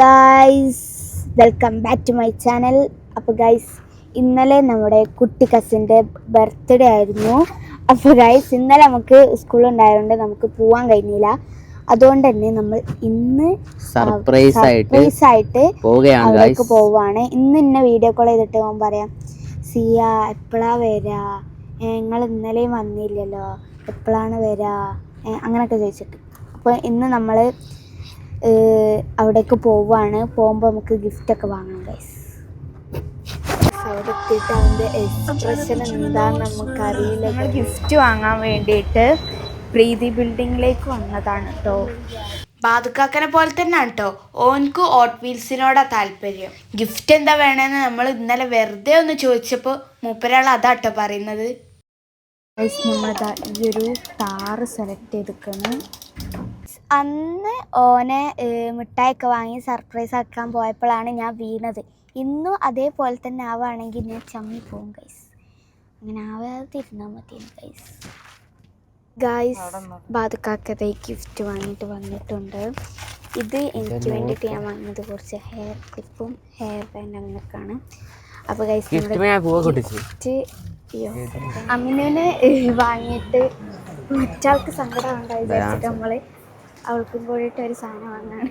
Guys welcome back to my channel അപ്പോൾ guys ഇന്നലെ നമ്മുടെ കുട്ടി കസിന്റെ ബർത്ത്ഡേ ആയിരുന്നു. അപ്പോൾ ഗൈസ് ഇന്നലെ നമുക്ക് സ്കൂളുണ്ടായതുകൊണ്ട് നമുക്ക് പോവാൻ കഴിഞ്ഞില്ല. അതുകൊണ്ട് തന്നെ നമ്മൾ ഇന്ന് സർപ്രൈസ് ആയിട്ട് അവിടേക്ക് പോവാണ്. ഇന്ന് ഇന്നെ വീഡിയോ കോൾ ചെയ്തിട്ട് പോകാൻ പറയാം സിയ എപ്പോഴാ വരാ? ഞങ്ങൾ ഇന്നലെയും വന്നില്ലല്ലോ. എപ്പോഴാണ് വരാ? അങ്ങനെയൊക്കെ ചോദിച്ചിട്ട്. അപ്പോൾ ഇന്ന് നമ്മൾ അവിടേക്ക് പോവുകയാണ് പോകുമ്പോൾ നമുക്ക് ഗിഫ്റ്റ് ഒക്കെ വാങ്ങണം ഗൈസ് അവിടെ എത്തിയിട്ട് അവന്റെ എക്സ്പ്രഷൻ എന്താന്ന് നമുക്കറിയില്ല ഗിഫ്റ്റ് വാങ്ങാൻ വേണ്ടിയിട്ട് പ്രീതി ബിൽഡിങ്ങിലേക്ക് വന്നതാണ് കേട്ടോ ബാദുക്കാക്കനെ പോലെ തന്നെയാണ് കേട്ടോ ഓൻക്ക് ഓട്ട് വീൽസിനോടാ താല്പര്യം. ഗിഫ്റ്റ് എന്താ വേണമെന്ന് നമ്മൾ ഇന്നലെ വെറുതെ ഒന്ന് ചോദിച്ചപ്പോൾ മൂപ്പരാൾ അതാ കേട്ടോ പറയുന്നത്. നമ്മളതാ ഈ ഒരു താറ് സെലക്ട് ചെയ്തിരിക്കുന്നു അന്ന് ഓനെ മിഠായിയൊക്കെ വാങ്ങി സർപ്രൈസ് ആക്കാൻ പോയപ്പോഴാണ് ഞാൻ വീണത്. ഇന്നും അതേപോലെ തന്നെ ആവുകയാണെങ്കിൽ ഞാൻ ചമ്മി പോകും ഗൈസ് അങ്ങനെ ആവാതെ ഇരുന്നാൽ മതി ഗൈസ് ഗൈസ് ബാധക്കാക്കത ഗിഫ്റ്റ് വാങ്ങിയിട്ട് വന്നിട്ടുണ്ട്. ഇത് എനിക്ക് വേണ്ടിയിട്ട് ഞാൻ വാങ്ങിയത് കുറച്ച് ഹെയർ ക്ലിപ്പും ഹെയർ ബാൻഡ് അങ്ങനെയൊക്കെയാണ്. അപ്പോൾ ഗൈസ് ഗിഫ്റ്റ് അമ്മിനുവിന് വാങ്ങിയിട്ട് മറ്റാൾക്ക് സങ്കടം ഉണ്ടായി വിചാരിച്ചിട്ട് നമ്മൾ അവൾക്കും കൂടിയിട്ട് ഒരു സാധനം വാങ്ങാണ്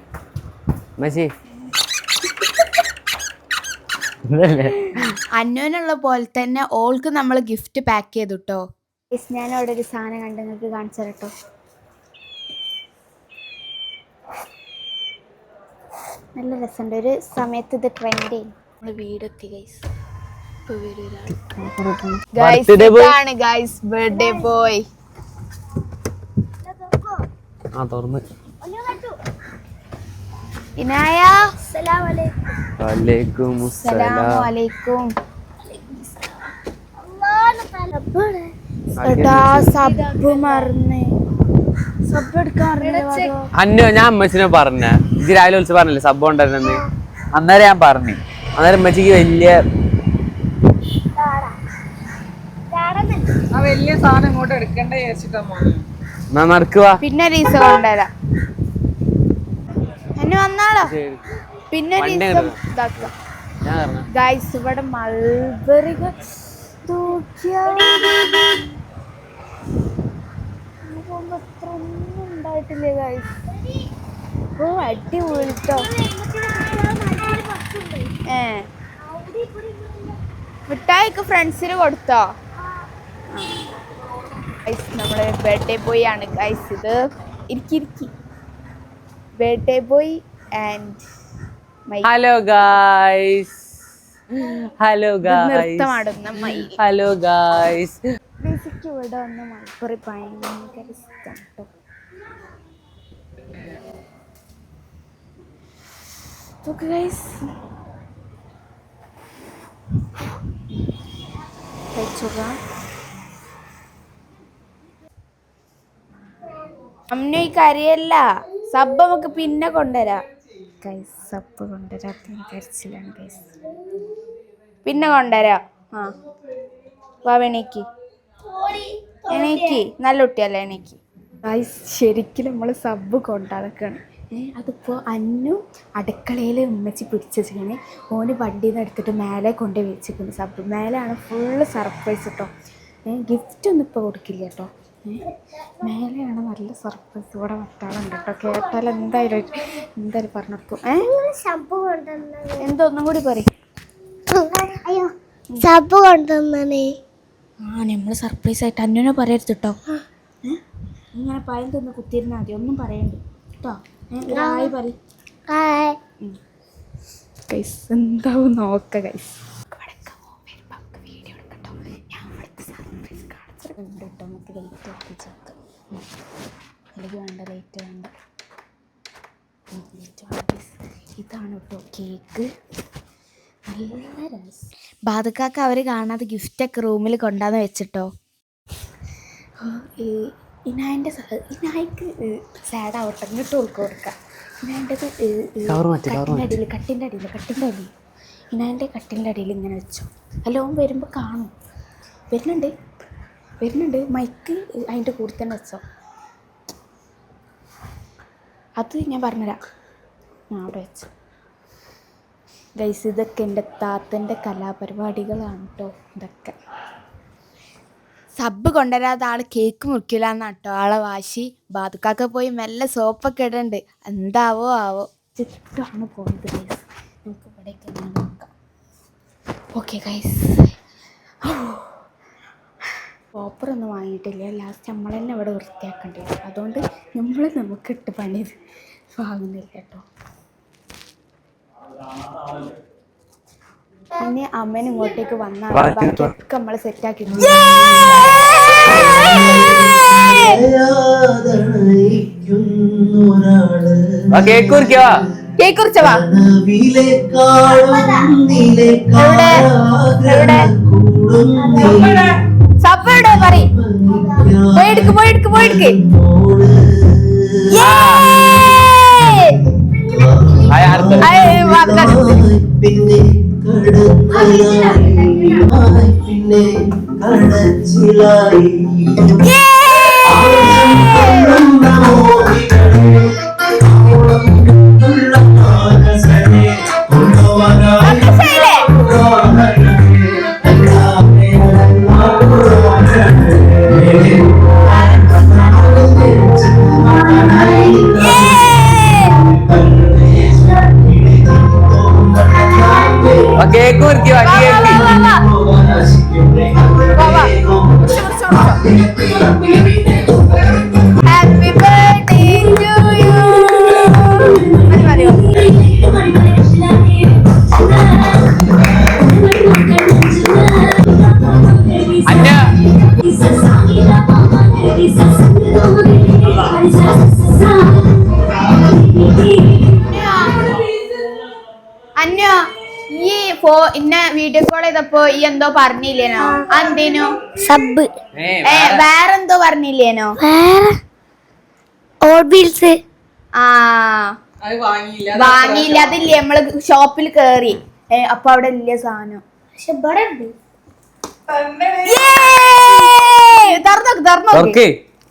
മച്ചി. അന്നുവിനുള്ള പോലെ തന്നെ ഓൾക്ക് നമ്മൾ ഗിഫ്റ്റ് പാക്ക് ചെയ്തു കേട്ടോ ഞാൻ അവിടെ ഒരു സാധനം കണ്ട് നിങ്ങൾക്ക് കാണിച്ചു തരട്ടോ. നല്ല രസമുണ്ട്. ഒരു സമയത്ത് ഇത് ട്രെൻഡ് ചെയ്യും. നമ്മൾ വീടെത്തി ഗൈസ്. ഇതാണ് ഗൈസ് ബർത്ത്ഡേ ബോയ് ആ തുറന്ന്. ഇനായ വലൈക്കും. അന്നോ ഞാൻ അമ്മച്ചിനെ പറഞ്ഞ. ഇത് രാവിലെ വിളിച്ച് പറഞ്ഞില്ലേ സബ് ഉണ്ടായിരുന്നെന്ന് അന്നേരം ഞാൻ പറഞ്ഞു. അന്നേരം അമ്മച്ചിക്ക് വലിയ വലിയ സാധനം ഇങ്ങോട്ട് എടുക്കണ്ടേ വിചാരിച്ചിട്ടാ മോനെ. പിന്നെ ദിവസം കൊണ്ടുവരാം. എന്നെ വന്നാളോ? പിന്നെ ദിവസം ഗൈസ് ഇവിടെ മൾബറി ഉണ്ടായിട്ടില്ലേ ഗൈസ് ഓ അടിപൊളിട്ടോ ഏ. മിഠായിക്ക് ഫ്രണ്ട്സിന് കൊടുത്തോ? ഗൈസ് നമ്മുടെ ബർത്ത്ഡേ ബോയ് ആണ് ഗൈസ് ഇത്. ഇരിക്കിരിക്കി birthday boy and hello guys hello guys hello guys basic ഇവിടെ വന്ന് മലപ്പുറം ഭയങ്കര ഇഷ്ടം കേട്ടോ ഓക്കെ ഗൈസ് കഴിച്ചോക്കാം. അമ്മ ഈ കരിയല്ല സബ് നമുക്ക് പിന്നെ കൊണ്ടുവരാം. ഗൈസ് സപ്പ് കൊണ്ടുവരാത്ത കരച്ചിലാണ് ഗൈസ് പിന്നെ കൊണ്ടുവരാം. ആ. വാ എണീക്ക്. എണീക്ക്. നല്ല കുട്ടിയല്ലേ എണീക്ക്. ഗൈസ് ശരിക്കും നമ്മൾ സബ് കൊണ്ടാതൊക്കെയാണ് ഏ അതിപ്പോൾ അന്നു അടുക്കളയിൽ ഉമ്മച്ചി പിടിച്ചിരിക്കണേ ഓന് വണ്ടിയിൽ നിന്ന് എടുത്തിട്ട് മേലെ കൊണ്ട് വെച്ചിരിക്കുന്നു സബ് മേലെയാണ് ഫുള്ള് സർപ്രൈസ് കേട്ടോ ഏഹ് ഗിഫ്റ്റ് ഒന്നും ഇപ്പോൾ കൊടുക്കില്ല കേട്ടോ മേലെയാണ് നല്ല സർപ്രൈസ് ഇവിടെ വട്ടാളുണ്ട് കേട്ടോ കേട്ടാൽ എന്തായാലും എന്തായാലും പറഞ്ഞു കൊടുക്കും. ഏ? എന്തോ ഒന്നും കൂടി പറയും. അയ്യോ സബ് കൊണ്ടുവന്നേ ആ നമ്മൾ സർപ്രൈസ് ആയിട്ട് അന്നുനെ പറയരുത് കേട്ടോ ഇങ്ങനെ പയം തിന്ന് കുത്തിയിരുന്നാൽ മതി. ഒന്നും പറയണ്ട കേട്ടോ ഹായ് പറ എന്താവും നോക്ക ഗൈസ് ഉണ്ട് കേട്ടോ. നമുക്ക് ലൈറ്റ് ഒപ്പിച്ചേക്ക് അല്ലെങ്കിൽ വേണ്ട ലൈറ്റ് വേണ്ട. ലൈറ്റ് വേണ്ട. ഇതാണ് കേട്ടോ കേക്ക് നല്ല രസം. ബാധക്കാക്ക് അവർ കാണാതെ ഗിഫ്റ്റൊക്കെ റൂമിൽ കൊണ്ടാന്ന് വെച്ചിട്ടോ? ഇനായന്റെ ഇനായിക്ക് സാഡ് ആവട്ടെ. ഇങ്ങോട്ട് ഓൾക്ക് കൊടുക്കാം ഇനായന്റെത് കട്ടിന്റെ അടിയിൽ കട്ടിന്റെ അടിയിൽ കട്ടിന്റെ അടിയിൽ. ഇനായന്റെ കട്ടിന്റെ അടിയിൽ ഇങ്ങനെ വെച്ചു. അല്ല ഓൻ വരുമ്പോൾ കാണും. വരുന്നുണ്ട്. വരുന്നുണ്ട്. മൈക്ക് അതിന്റെ കൂടെ തന്നെ വെച്ചോ. അത് ഞാൻ പറഞ്ഞുതരാം. ഞാൻ അവിടെ വെച്ചു. ഗൈസ് ഇതൊക്കെ എന്റെ താത്തന്റെ കലാപരിപാടികളാണ് കേട്ടോ ഇതൊക്കെ. സബ് കൊണ്ടുവരാതെ ആൾ കേക്ക് മുറിക്കില്ല എന്നാട്ടോ ആളെ വാശി. ബാതുക്കാക്ക പോയി മെല്ലെ സോപ്പൊക്കെ ഇടണ്ട്. എന്താവോ ആവോ. ചുറ്റാണ് പോകുന്നത് ഗൈസ് നമുക്ക് ഇവിടേക്ക് ഓക്കെ ഗൈസ് ഓപ്പറൊന്നും വാങ്ങിയിട്ടില്ല. ലാസ്റ്റ് നമ്മൾ തന്നെ ഇവിടെ വൃത്തിയാക്കേണ്ടി വരും. അതുകൊണ്ട് നമ്മൾ നമുക്ക് നമുക്കിട്ട് പണി വാങ്ങുന്നില്ല കേട്ടോ. പിന്നെ അമ്മേനെ ഇങ്ങോട്ടേക്ക് വന്നാൽ ബാക്കിയൊക്കെ നമ്മൾ സെറ്റാക്കി ആ കേക്ക് കുറിക്കവാ കേക്ക് കുറിച്ചവാ സബ് എവിടെ പറ പോയെടുക്ക് പോയെടുക്ക് പോയെടുക്ക്. പിന്നെ കടക്കലായി പിന്നെ കടച്ചിലായി കുറിച്ചോ, കുറിച്ചോ. ഈ ഇന്നെ വീഡിയോ കോൾ ചെയ്തപ്പോ ഈ എന്തോ പറഞ്ഞില്ലേനോ? എന്തേനോ? സബ് വേറെന്തോ പറഞ്ഞില്ലേനോ? വീൽസ് ആ. അത് വാങ്ങിയില്ല. വാങ്ങിയില്ല അതില്ലേ? നമ്മൾ ഷോപ്പിൽ കേറി. ഏ, അപ്പൊ അവിടെ ഇല്ല സാധനം. പക്ഷെ ഇവിടെ ഉണ്ട്.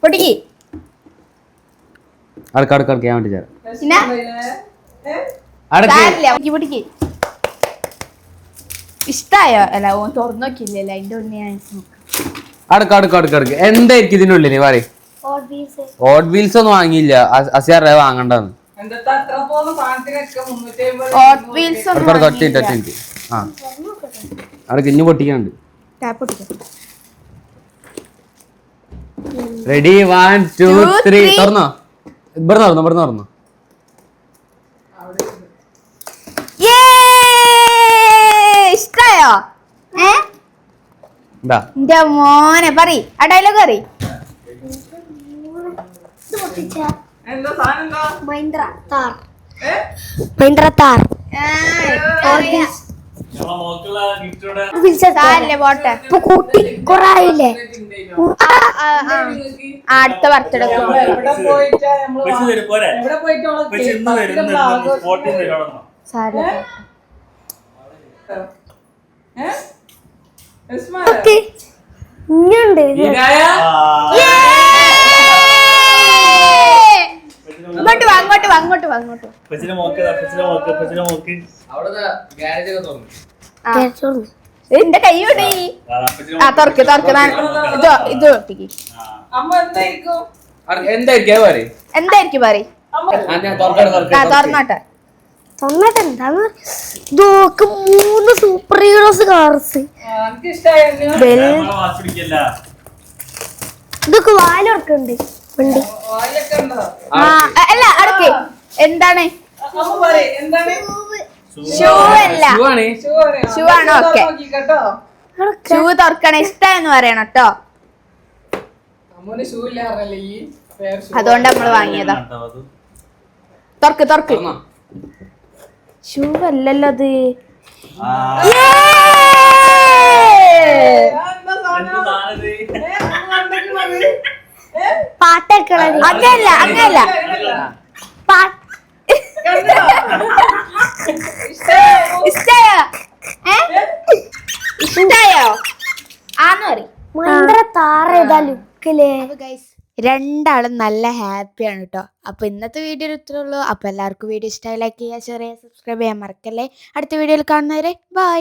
പൊട്ടിക്ക്. ഞാൻ വേണ്ടി ചേരാം. പൊട്ടിക്ക്. ഇഷ്ടായോ? അല്ല ഓൻ തുറന്നോക്കില്ലല്ലോ അതിന്റെ ഉള്ളിൽ ഞാൻ അടുക്ക അടുക്ക അടുക്ക അടുക്ക. എന്തായിരിക്കും ഇതിനുള്ളിൽ പറ ഓട്ട് വീൽസ് ഓട്ട് വീൽസ് ഒന്നും വാങ്ങിയില്ല. അസിയാർ വാങ്ങണ്ടെന്ന്. എന്താ അത്ര പോകുന്ന സാധനത്തിനൊക്കെ മുന്നൂറ്റി വീൽസ് അടുക്ക അടുക്ക ഒറ്റ മിനിറ്റ് ഒറ്റ മിനിറ്റ്. ആ. അടുക്ക ഇനി പൊട്ടിക്കാണ്ട് tap പൊട്ടിക്ക്. Ready one two three. തുറന്നോ? ഇവിടെ തുറന്നു? ഇവിടെ തുറന്നു Yay! ഇഷ്ടായോ ഏ എന്താ എന്റെ മോനെ പറ ആ ഡയലോഗ് അറി മൈൻഡ്ര താർ? മൈൻഡ്ര താർ. കൂട്ടി കൊറായില്ലേ? ആ, ആ, ആ. ആ, അടുത്ത ബർത്ത്ഡേ സാരല്ലേ? ഇങ്ങുണ്ട് വാ അങ്ങോട്ട് വാ അങ്ങോട്ട് വാ അങ്ങോട്ട് വാ. പച്ചിനെ മോക്ക് പച്ചിനെ മോക്ക് പച്ചിനെ മോക്ക്. അവിടെ ഗ്യാരേജ് ഒക്കെ തുറന്നു. ആ. കേട്ടോളൂ. എന്റെ കൈ ആ തുറക്ക് തുറക്ക് ഞാൻ- ഇത് ഇത് ഒട്ടിക്ക്. അമ്മ എന്തായിരിക്കും? എന്തായിരിക്കും? പറ എന്തായിരിക്കും പറ ഞാൻ തുറക്കട്ടെ ആ തുറക്കട്ടെ തുറന്നോട്ടെ. തൊന്നിട്ട് എന്താണ് ഇതൊക്കെ മൂന്ന് സൂപ്പർ ഹീറോസ് കാർസ് ഇതൊക്കെ വായൊക്കെ ഉണ്ടോ. ആ അല്ല അടക്ക്. എന്താണ്? ഷൂ അല്ല. ഷൂ ആണോ? ഓക്കേ. ഷൂ തുറക്കണ. ഇഷ്ടാന്ന് പറയണം കേട്ടോ. അതുകൊണ്ട് നമ്മൾ വാങ്ങിയതാ. തുറക്ക് തുറക്ക്. ഷൂ അല്ലല്ലോ അത്. പാട്ടൊക്കെ അങ്ങല്ല അങ്ങല്ല ഇഷ്ടയോ ഇഷ്ടായോ? ഏ? ഇഷ്ടായോ? ആന്ന് പറയും. ഭയങ്കര താറ ഏതാ ലുക്കിൽ ഗൈസ് രണ്ടാളും നല്ല ഹാപ്പിയാണ് കേട്ടോ അപ്പോൾ ഇന്നത്തെ വീഡിയോ ഇത്രേ ഉള്ളൂ. അപ്പോൾ എല്ലാവർക്കും വീഡിയോ ഇഷ്ടമായി ലൈക്ക് ചെയ്യുക ഷെയർ സബ്സ്ക്രൈബ് ചെയ്യാൻ മറക്കല്ലേ. അടുത്ത വീഡിയോയിൽ കാണുന്നവരെ ബൈ